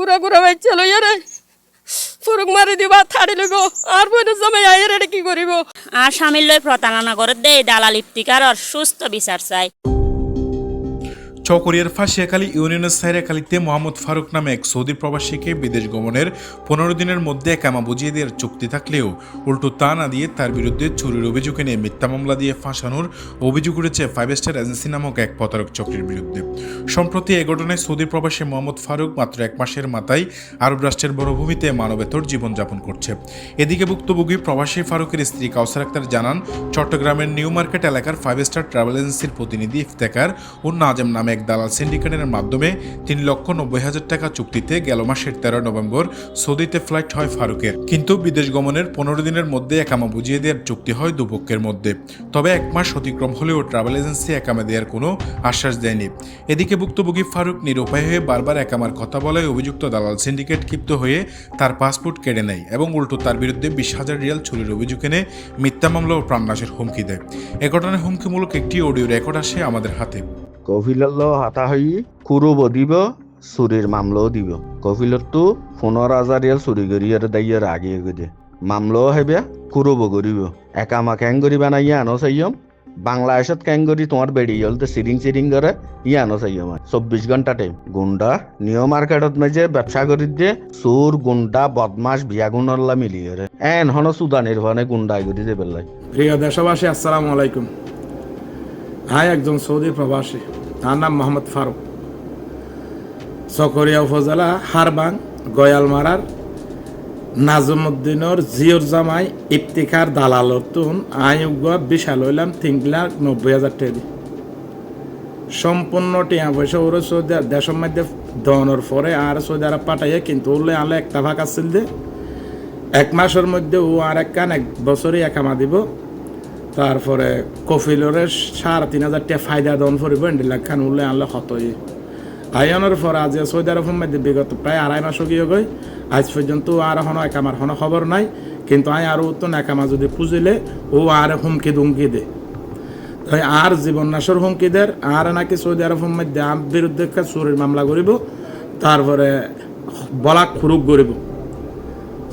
ঘুরা ঘুরা বাইছে লইয়া রে। ফুরুক মারি দিবা, থাড়ি লইব। আর বইনে জমে আইয়ের এটা কি করিব? আর স্বামীর লই প্রতারণা করে দেই দালাল ইফতিকারর সুস্থ বিচার চাই। চকরিয়ার ফাঁসিয়াখালী ইউনিয়নের সাইরাখালীতে মোহাম্মদ ফারুক নামে এক সৌদি প্রবাসীকে বিদেশ গমনের পনেরো দিনের মধ্যে কামা বুঝিয়ে দেওয়ার চুক্তি থাকলেও উল্টো তা না দিয়ে তার বিরুদ্ধে চুরির অভিযোগ এনে মিথ্যা মামলা দিয়ে ফাঁসানোর অভিযোগ উঠেছে ফাইভ স্টার এজেন্সি নামক এক প্রতারক চক্রের বিরুদ্ধে। সম্প্রতি এ ঘটনায় সৌদি প্রবাসী মোহাম্মদ ফারুক মাত্র এক মাসের মাথায় আরব রাষ্ট্রের বড়ভূমিতে মানবেতর জীবনযাপন করছে। এদিকে ভুক্তভোগী প্রবাসী ফারুকের স্ত্রী কাউসার আক্তার জানান, চট্টগ্রামের নিউ মার্কেট এলাকার ফাইভ স্টার ট্রাভেল এজেন্সির প্রতিনিধি ইফতেকার ও নাজেম নামে এক দালাল সিন্ডিকেটের মাধ্যমে তিন লক্ষ নব্বই হাজার টাকা চুক্তিতে গেল মাসের তেরো নভেম্বর সৌদিতে ফ্লাইট হয় ফারুকের। কিন্তু বিদেশ গমনের পনেরো দিনের মধ্যে একামা বুঝিয়ে দেওয়ার চুক্তি হয় দুপক্ষের মধ্যে। তবে এক মাস অতিক্রম হলেও ট্রাভেল এজেন্সি একামা দেওয়ার কোনো আশ্বাস দেয়নি। এদিকে ভুক্তভোগী ফারুক নিরুপায় হয়ে বারবার একামার কথা বলায় অভিযুক্ত দালাল সিন্ডিকেট ক্ষিপ্ত হয়ে তার পাসপোর্ট কেড়ে নেয় এবং উল্টো তার বিরুদ্ধে বিশ হাজার রিয়াল চুরির অভিযোগ এনে মিথ্যা মামলা ও প্রাণনাশের হুমকি দেয়। এ ঘটনায় হুমকিমূলক একটি অডিও রেকর্ড আসে আমাদের হাতে। কফিলল্ল হাতা হই কুরুব দিব চুরির মামলাও দিব। কফিলতো ফোনৰ হাজাৰ ইয়াৰ চুৰি কৰি আৰু দাইয়াৰ আগে গদে মামলাও হেবে কুরুব করিব একামা ক্যাং করিবা না ইয়া আনো চাইয়ম। বাংলাদেশত ক্যাং করি তোমার বেড়ি হল তো সিরিং সিরিং করে ইয়া আনো চাইয়ম চব্বিশ ঘণ্টা টাইম গুন্ডা নিউ মার্কেটত মেজে ব্যবসা করি দিয়ে চোর গুন্ডা বদমাস বিয়া গুণল্লা মিলি করে এন হন সুদানের ভানে গুন্ডাই করি যে বেলাই প্রিয় দেশবাসী, আসসালামু আলাইকুম। হাই একজন সৌদি প্রবাসী, তার নাম মোহাম্মদ ফারুক। চকরিয়া উপজেলা হারবাং, গয়ালমারার নাজমুদ্দিনর জিওর জামাই ইফতিখার দালালর তুন আয়োগ বিশাল হইলাম তিন লাখ নব্বই হাজার টাকা সম্পূর্ণ টিয়া পয়সা ওরা সৌদি দেশের মধ্যে দনের পরে আর সৌদি আরব পাঠাইয়ে কিন্তু ওরলে আলে একটা ভাগ আসছিল যে এক মাসের মধ্যে ও আর এক কান এক বছরই একামা দিব। তারপরে কফিলরে সাড়ে তিন হাজার টাকা ফায়দা দন ফুরিব এন্ডি লাখ খান উল্লে আনলে হতই আইনের পর আজ সৌদি মধ্যে বিগত প্রায় আড়াই মাস গিয়ে গই, আজ পর্যন্ত আর হনো একামার হনো খবর নাই, কিন্তু আই আরও তো একামা যদি পুজিলে, ও আর হুমকি দুমকি দে। তাই আর জীবন নাশের হুমকি দের, আর নাকি সৌদি আরবের মধ্যে বিরুদ্ধে চুরির মামলা করিব, তারপরে বলাক খুরুক করিব।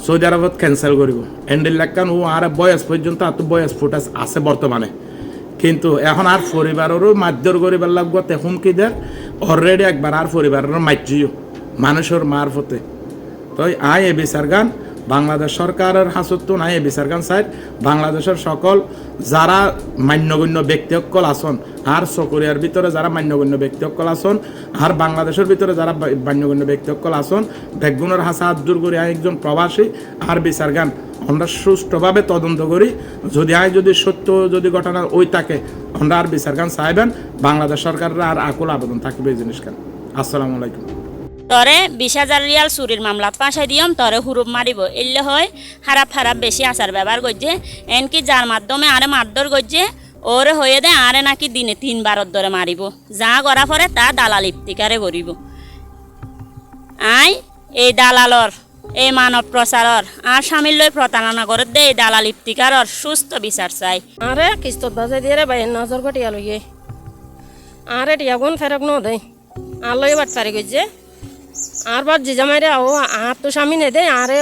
সৌদি আরবত ক্যান্সেল করব। এন্ডেল লেখান ও আর বয়স পর্যন্ত এত বয়স ফুটাস আছে বর্তমানে। কিন্তু এখন আর পরিবারেরও মাধ্যর করিবার লাগবো হুমকি দেয় অলরেডি একবার আর পরিবারের মাইজিও মানুষের মারফতে। তো আই এ বিচার গান বাংলাদেশ সরকারের হাসত্ব নাই, এ বিচার গান সাইড বাংলাদেশের সকল যারা মান্যগণ্য ব্যক্তিসকল আসন আর চকরিয়ার ভিতরে যারা মান্যগণ্য ব্যক্তিসকল আসন আর বাংলাদেশের ভিতরে যারা মান্যগণ্য ব্যক্তিসকল আসন বেগুনের হাসা করি আই একজন প্রবাসী, আর বিচার গান আমরা সুষ্ঠুভাবে তদন্ত করি। যদি আয়, যদি সত্য যদি ঘটনা ওই থাকে, আমরা আর বিচার গান চাইবেন বাংলাদেশ সরকারের আর আকুল আবেদন থাকবে এই জিনিস কেন আসসালামু আলাইকুম। তরে বিশ হাজার রিয়াল চুরির মামলাত পাশাই দিয়ম, তরে হুরুপ মারিব। এলে হয়, খারাপ খারাপ বেশি আচার ব্যবহার করছে এনকি যার মাধ্যমে আরে মারধর করছে ওরে হয়ে দে, আরে নাকি দিনে তিনবারত ধরে মারিব। যা করা পরে তা দালাল ইফতিকারে করিব। আই, এই দালালর, এই মানব প্রচারর, আর স্বামীর লই প্রতারণা করে দে, এই দালাল ইফতিকারর সুস্থ বিচার চাই। আরে, কিস্তত বাজে দিয়ে রে ভাই, নজর গটিয়া লইয়ে। আরে, টিয়া গুণ ফেরক ন দেই আর লই বাট পারি গইছে আর বার জিজা মারি ও আর তো স্বামী নে দে, আরে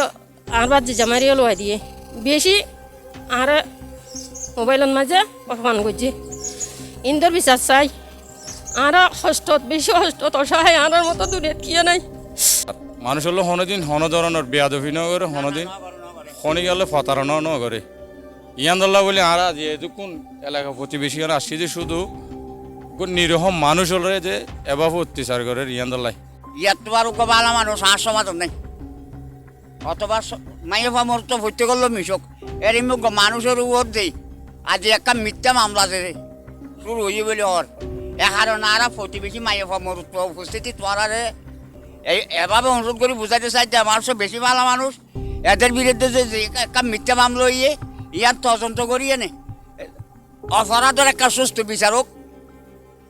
আর বার জিজা মারি লই দিয়ে। বেশি আরে মোবাইলত মাঝে অপমান করছে। ইন্দর বিশ্বাস চাই। আর হস্তত বেশি হস্তত অসহায় আর মতো দূরে কিয়ে নাই। মানুষ হলো হনদিন হন ধরনের বেয়াদফি ন করে হনদিন খনি গেলে প্রতারণাও ন করে ইয়ান্দল্লা বলে, আর আজ এদুকুন এলাকা প্রতিবেশী আসছি যে শুধু কোন নিরহ মানুষ হলে যে এবার অত্যাচার করে ইয়ান্দল্লাই তোমার উকা বালা মানুষ আর সমাধান নেই অতবার মাইয়ে ফামর তো ভর্তি করল মিশক এর মুখ মানুষের উপর দেই। আজ একটা মিথ্যা মামলা দে শুরু হয়ে বলে ওর এখানে নারা প্রতিবেশী মাইয়ে ফামর তো উপস্থিতি তোমার আরে এই এভাবে অনুরোধ করে বুঝাতে চাই যে আমার সব বেশি ভালো মানুষ এদের বিরুদ্ধে যে একটা মিথ্যা মামলা ইয়ে ইয়ার তদন্ত করিয়ে নে অপরাধের একটা সুস্থ বিচারক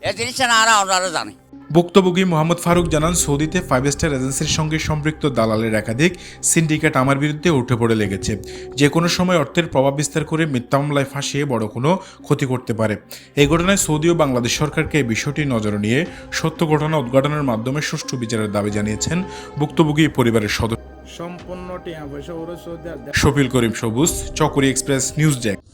এ জিনিসটা না আর ওনারা জানে। ভুক্তভোগী মোহাম্মদ ফারুক জানান সৌদিতে ফাইভ স্টার এজেন্সির সঙ্গে সম্পৃক্ত দালালের একাধিক সিন্ডিকেট আমার বিরুদ্ধে উঠে পড়ে লেগেছে। যে কোনো সময় অর্থের প্রভাব বিস্তার করে মিথ্যা মামলায় ফাঁসিয়ে বড় কোনো ক্ষতি করতে পারে। এই ঘটনায় সৌদি ও বাংলাদেশ সরকারকে এই বিষয়টি নজরে নিয়ে সত্য ঘটনা উদ্ঘাটনের মাধ্যমে সুষ্ঠু বিচারের দাবি জানিয়েছেন ভুক্তভোগী পরিবারের সদস্য। সম্পূর্ণ টিয়া পয়সা ওরা সৌদি শফিল করিম সবুজ চকরি এক্সপ্রেস নিউজ ডেস্ক।